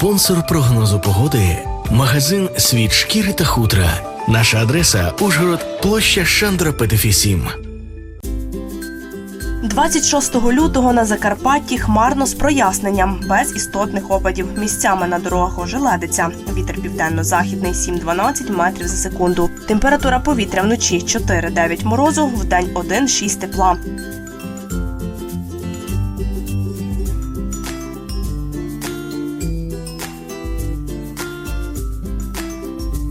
Спонсор прогнозу погоди магазин Світ шкіри та хутра. Наша адреса Ужгород, площа Шандра Петефі 7. 26 лютого на Закарпатті хмарно з проясненням, без істотних опадів. Місцями на дорогах ожеледиться. Вітер південно-західний 7-12 метрів за секунду. Температура повітря вночі 4-9 морозу, вдень 1-6 тепла.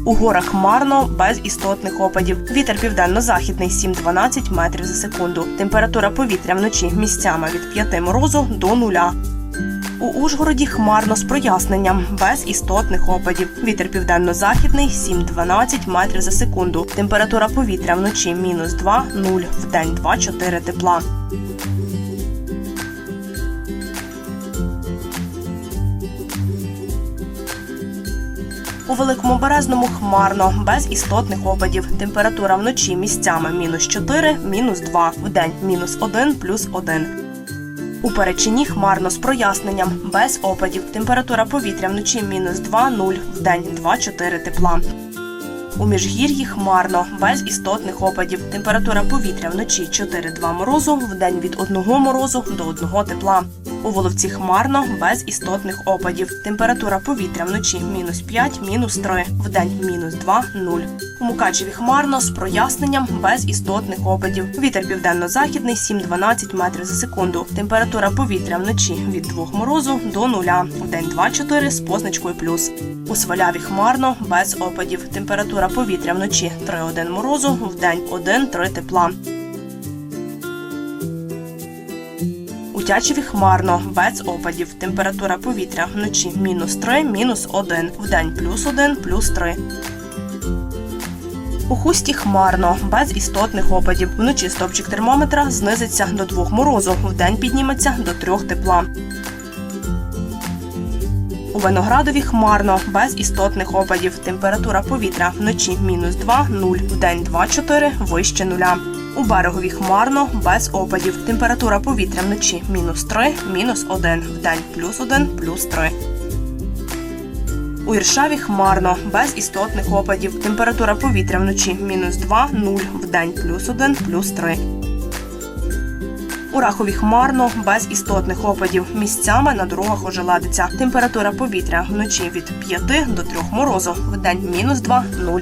У горах хмарно, без істотних опадів. Вітер південно-західний 7-12 метрів за секунду. Температура повітря вночі місцями від 5 морозу до нуля. У Ужгороді хмарно з проясненням, без істотних опадів. Вітер південно-західний 7-12 метрів за секунду. Температура повітря вночі мінус 2, 0, вдень 2-4 тепла. У великому березному хмарно, без істотних опадів. Температура вночі місцями мінус 4, мінус 2, вдень мінус 1, плюс 1. У перечині хмарно з проясненням, без опадів. Температура повітря вночі мінус 2, 0, вдень 2, 4 тепла. У міжгір'ї хмарно, без істотних опадів. Температура повітря вночі 4-2 морозу, вдень від 1 морозу до 1 тепла. У Воловці хмарно, без істотних опадів. Температура повітря вночі мінус 5, мінус 3, вдень мінус 2, 0. У Мукачеві хмарно з проясненням, без істотних опадів. Вітер південно-західний 7-12 метрів за секунду. Температура повітря вночі від 2 морозу до 0, вдень 2-4 з позначкою плюс. У Сваляві хмарно, без опадів. Температура повітря вночі 3-1 морозу, вдень 1-3 тепла. У Тячеві хмарно, без опадів. Температура повітря вночі мінус 3, мінус 1, вдень плюс 1, плюс 3. У хусті хмарно, без істотних опадів. Вночі стопчик термометра знизиться до 2 морозу, вдень підніметься до 3 тепла. У Виноградові хмарно, без істотних опадів. Температура повітря вночі мінус 2, 0, вдень 2, 4, вище нуля. У берегові хмарно, без опадів. Температура повітря вночі мінус 3, мінус 1, вдень плюс 1, плюс 3. У Іршаві хмарно, без істотних опадів. Температура повітря вночі мінус 2, 0, вдень плюс 1, плюс 3. У Рахові хмарно, без істотних опадів. Місцями на дорогах ожеладиться. Температура повітря вночі від 5 до 3 морозу, вдень мінус 2, 0.